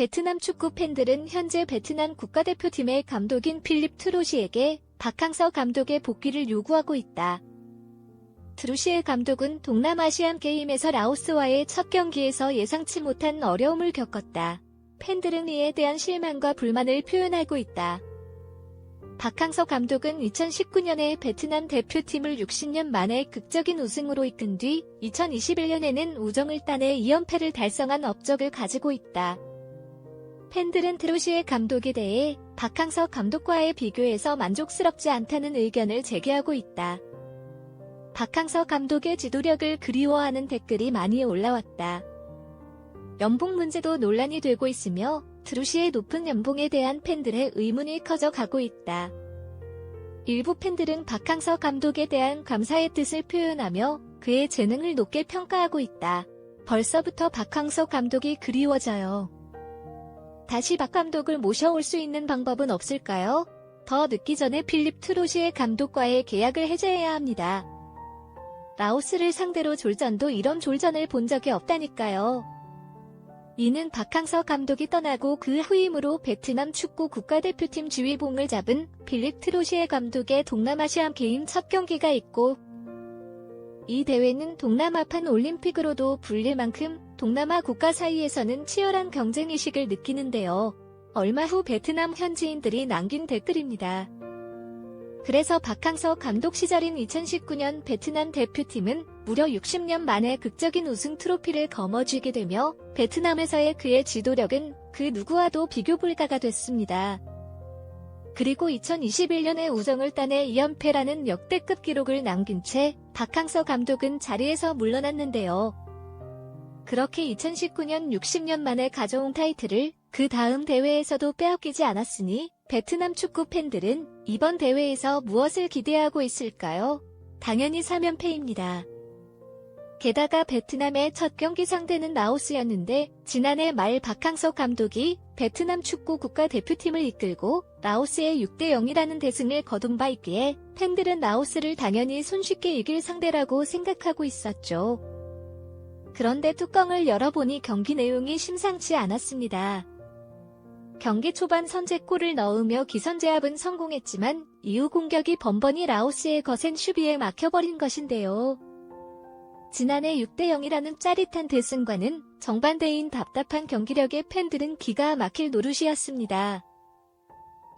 베트남 축구 팬들은 현재 베트남 국가대표팀의 감독인 필립 트로시에게 박항서 감독의 복귀를 요구하고 있다. 트루시의 감독은 동남아시안 게임에서 라오스와의 첫 경기에서 예상치 못한 어려움을 겪었다. 팬들은 이에 대한 실망과 불만을 표현하고 있다. 박항서 감독은 2019년에 베트남 대표팀을 60년 만에 극적인 우승으로 이끈 뒤 2021년에는 우정을 따내 2연패를 달성한 업적을 가지고 있다. 팬들은 트로시의 감독에 대해 박항서 감독과의 비교에서 만족스럽지 않다는 의견을 제기하고 있다. 박항서 감독의 지도력을 그리워하는 댓글이 많이 올라왔다. 연봉 문제도 논란이 되고 있으며 트루시의 높은 연봉에 대한 팬들의 의문이 커져 가고 있다. 일부 팬들은 박항서 감독에 대한 감사의 뜻을 표현하며 그의 재능을 높게 평가하고 있다. 벌써부터 박항서 감독이 그리워져요. 다시 박 감독을 모셔올 수 있는 방법은 없을까요? 더 늦기 전에 필립 트로시의 감독과의 계약을 해제해야 합니다. 라오스를 상대로 졸전도 이런 졸전을 본 적이 없다니까요. 이는 박항서 감독이 떠나고 그 후임으로 베트남 축구 국가대표팀 지휘봉을 잡은 필립 트로시의 감독의 동남아시안 게임 첫 경기가 있고 이 대회는 동남아판 올림픽으로도 불릴 만큼 동남아 국가 사이에서는 치열한 경쟁의식을 느끼는데요. 얼마 후 베트남 현지인들이 남긴 댓글입니다. 그래서 박항서 감독 시절인 2019년 베트남 대표팀은 무려 60년 만에 극적인 우승 트로피를 거머쥐게 되며 베트남에서의 그의 지도력은 그 누구와도 비교 불가가 됐습니다. 그리고 2021년에 우정을 따내 2연패라는 역대급 기록을 남긴 채 박항서 감독은 자리에서 물러났는데요. 그렇게 2019년 60년 만에 가져온 타이틀을 그 다음 대회에서도 빼앗기지 않았으니 베트남 축구 팬들은 이번 대회에서 무엇을 기대하고 있을까요? 당연히 3연패입니다. 게다가 베트남의 첫 경기 상대는 라오스였는데 지난해 말 박항서 감독이 베트남 축구 국가대표팀을 이끌고 라오스의 6대 0이라는 대승을 거둔 바 있기에 팬들은 라오스를 당연히 손쉽게 이길 상대라고 생각하고 있었죠. 그런데 뚜껑을 열어보니 경기 내용이 심상치 않았습니다. 경기 초반 선제골을 넣으며 기선제압은 성공했지만 이후 공격이 번번이 라오스의 거센 수비에 막혀버린 것인데요. 지난해 6대0이라는 짜릿한 대승과는 정반대인 답답한 경기력의 팬들은 기가 막힐 노릇이었습니다.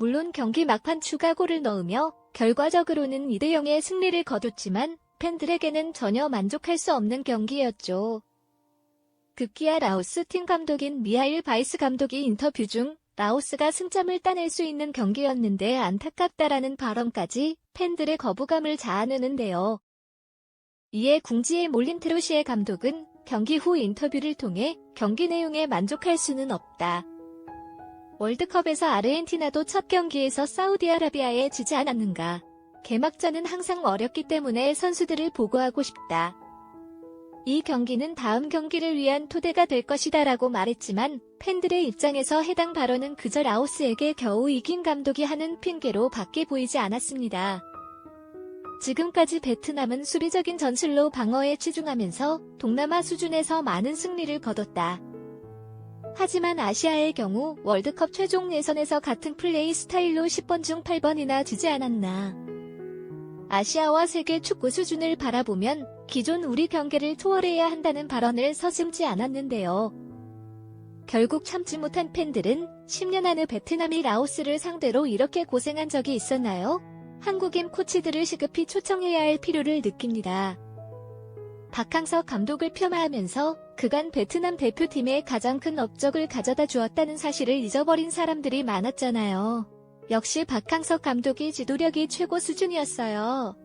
물론 경기 막판 추가골을 넣으며 결과적으로는 2대0의 승리를 거뒀지만 팬들에게는 전혀 만족할 수 없는 경기였죠. 급기야 라오스 팀 감독인 미하일 바이스 감독이 인터뷰 중 라오스가 승점을 따낼 수 있는 경기였는데 안타깝다라는 발언까지 팬들의 거부감을 자아내는데요. 이에 궁지에 몰린 트로시의 감독은 경기 후 인터뷰를 통해 경기 내용에 만족할 수는 없다. 월드컵에서 아르헨티나도 첫 경기에서 사우디아라비아에 지지 않았는가. 개막전은 항상 어렵기 때문에 선수들을 보고하고 싶다. 이 경기는 다음 경기를 위한 토대가 될 것이다 라고 말했지만 팬들의 입장에서 해당 발언은 그저 라오스에게 겨우 이긴 감독이 하는 핑계로 밖에 보이지 않았습니다. 지금까지 베트남은 수비적인 전술로 방어에 치중하면서 동남아 수준에서 많은 승리를 거뒀다. 하지만 아시아의 경우 월드컵 최종 예선에서 같은 플레이 스타일로 10번 중 8번이나 지지 않았나. 아시아와 세계 축구 수준을 바라보면 기존 우리 경기를 초월해야 한다는 발언을 서슴지 않았는데요. 결국 참지 못한 팬들은 10년 안에 베트남이 라오스를 상대로 이렇게 고생한 적이 있었나요? 한국인 코치들을 시급히 초청해야 할 필요를 느낍니다. 박항서 감독을 폄하하면서 그간 베트남 대표팀에 가장 큰 업적을 가져다 주었다는 사실을 잊어버린 사람들이 많았잖아요. 역시 박항서 감독이 지도력이 최고 수준이었어요.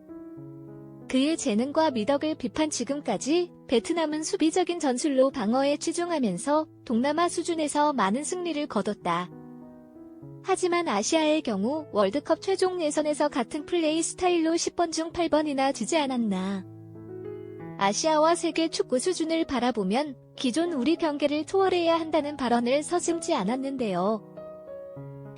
그의 재능과 미덕을 비판 지금까지 베트남은 수비적인 전술로 방어에 치중하면서 동남아 수준에서 많은 승리를 거뒀다. 하지만 아시아의 경우 월드컵 최종 예선에서 같은 플레이 스타일로 10번 중 8번이나 지지 않았나. 아시아와 세계 축구 수준을 바라보면 기존 우리 경기를 초월해야 한다는 발언을 서슴지 않았는데요.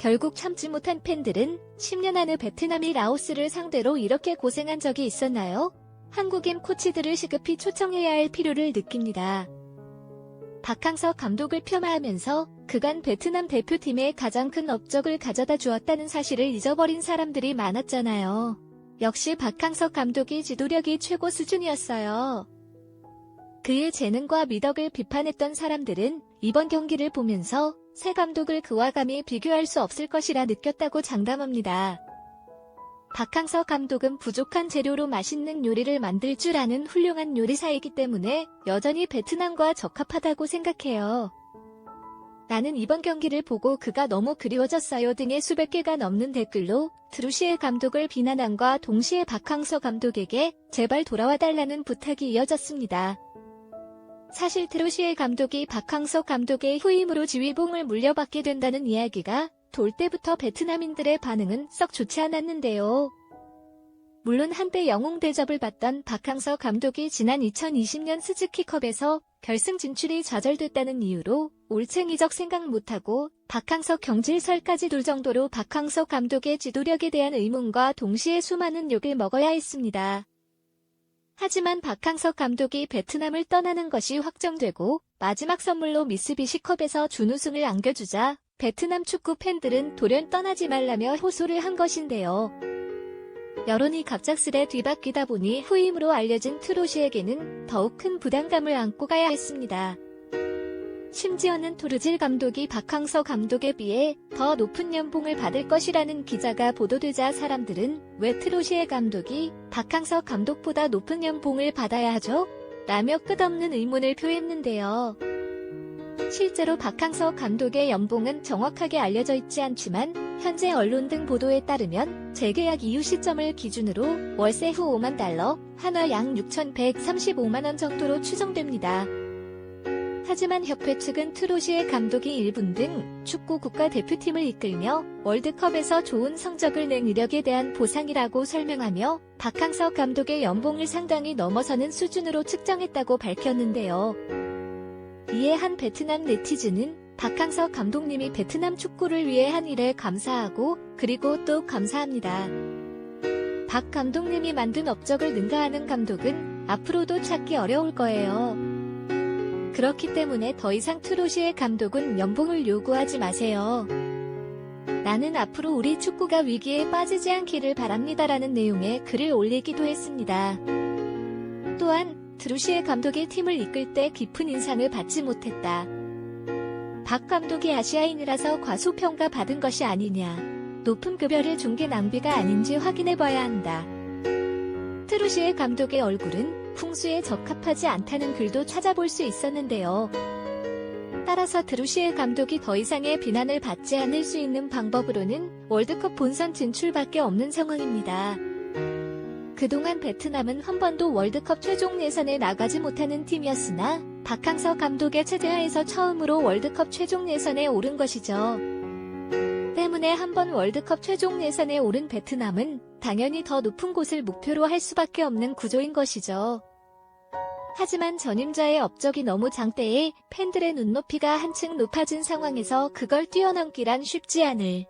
결국 참지 못한 팬들은 10년 안에 베트남이 라오스를 상대로 이렇게 고생한 적이 있었나요? 한국인 코치들을 시급히 초청해야 할 필요를 느낍니다. 박항서 감독을 폄하하면서 그간 베트남 대표팀에 가장 큰 업적을 가져다 주었다는 사실을 잊어버린 사람들이 많았잖아요. 역시 박항서 감독이 지도력이 최고 수준이었어요. 그의 재능과 미덕을 비판했던 사람들은 이번 경기를 보면서 새 감독을 그와 감히 비교할 수 없을 것이라 느꼈다고 장담합니다. 박항서 감독은 부족한 재료로 맛있는 요리를 만들 줄 아는 훌륭한 요리사이기 때문에 여전히 베트남과 적합하다고 생각해요. 나는 이번 경기를 보고 그가 너무 그리워졌어요 등의 수백 개가 넘는 댓글로 드루시의 감독을 비난함과 동시에 박항서 감독에게 제발 돌아와 달라는 부탁이 이어졌습니다. 사실 트루시의 감독이 박항서 감독의 후임으로 지휘봉을 물려받게 된다는 이야기가 돌 때부터 베트남인들의 반응은 썩 좋지 않았는데요. 물론 한때 영웅 대접을 받던 박항서 감독이 지난 2020년 스즈키컵에서 결승 진출이 좌절됐다는 이유로 올챙 이적 생각 못하고 박항서 경질설까지 둘 정도로 박항서 감독의 지도력에 대한 의문과 동시에 수많은 욕을 먹어야 했습니다. 하지만 박항석 감독이 베트남을 떠나는 것이 확정되고 마지막 선물로 미쓰비시컵에서 준우승을 안겨주자 베트남 축구 팬들은 돌연 떠나지 말라며 호소를 한 것인데요. 여론이 갑작스레 뒤바뀌다 보니 후임으로 알려진 트로시에게는 더욱 큰 부담감을 안고 가야 했습니다. 심지어는 토르질 감독이 박항서 감독에 비해 더 높은 연봉을 받을 것이라는 기자가 보도되자 사람들은 왜 트로시에 감독이 박항서 감독보다 높은 연봉을 받아야 하죠? 라며 끝없는 의문을 표했는데요. 실제로 박항서 감독의 연봉은 정확하게 알려져 있지 않지만 현재 언론 등 보도에 따르면 재계약 이후 시점을 기준으로 월세 후 5만 달러, 한화 양 6,135만 원 정도로 추정됩니다. 하지만 협회 측은 트로시의 감독이 1분 등 축구 국가대표팀을 이끌며 월드컵에서 좋은 성적을 낸 이력에 대한 보상이라고 설명하며 박항서 감독의 연봉을 상당히 넘어서는 수준으로 측정했다고 밝혔는데요. 이에 한 베트남 네티즌은 박항서 감독님이 베트남 축구를 위해 한 일에 감사하고 그리고 또 감사합니다. 박 감독님이 만든 업적을 능가하는 감독은 앞으로도 찾기 어려울 거예요. 그렇기 때문에 더 이상 트로시의 감독은 연봉을 요구하지 마세요. 나는 앞으로 우리 축구가 위기에 빠지지 않기를 바랍니다라는 내용의 글을 올리기도 했습니다. 또한 드루시의 감독이 팀을 이끌 때 깊은 인상을 받지 못했다. 박 감독이 아시아인이라서 과소평가 받은 것이 아니냐. 높은 급여를 준 게 낭비가 아닌지 확인해 봐야 한다. 트루시의 감독의 얼굴은 풍수에 적합하지 않다는 글도 찾아볼 수 있었는데요. 따라서 드루시의 감독이 더 이상의 비난을 받지 않을 수 있는 방법으로는 월드컵 본선 진출밖에 없는 상황입니다. 그동안 베트남은 한 번도 월드컵 최종 예선에 나가지 못하는 팀이었으나 박항서 감독의 체제하에서 처음으로 월드컵 최종 예선에 오른 것이죠. 때문에 한 번 월드컵 최종 예선에 오른 베트남은 당연히 더 높은 곳을 목표로 할 수밖에 없는 구조인 것이죠. 하지만 전임자의 업적이 너무 장대해 팬들의 눈높이가 한층 높아진 상황에서 그걸 뛰어넘기란 쉽지 않을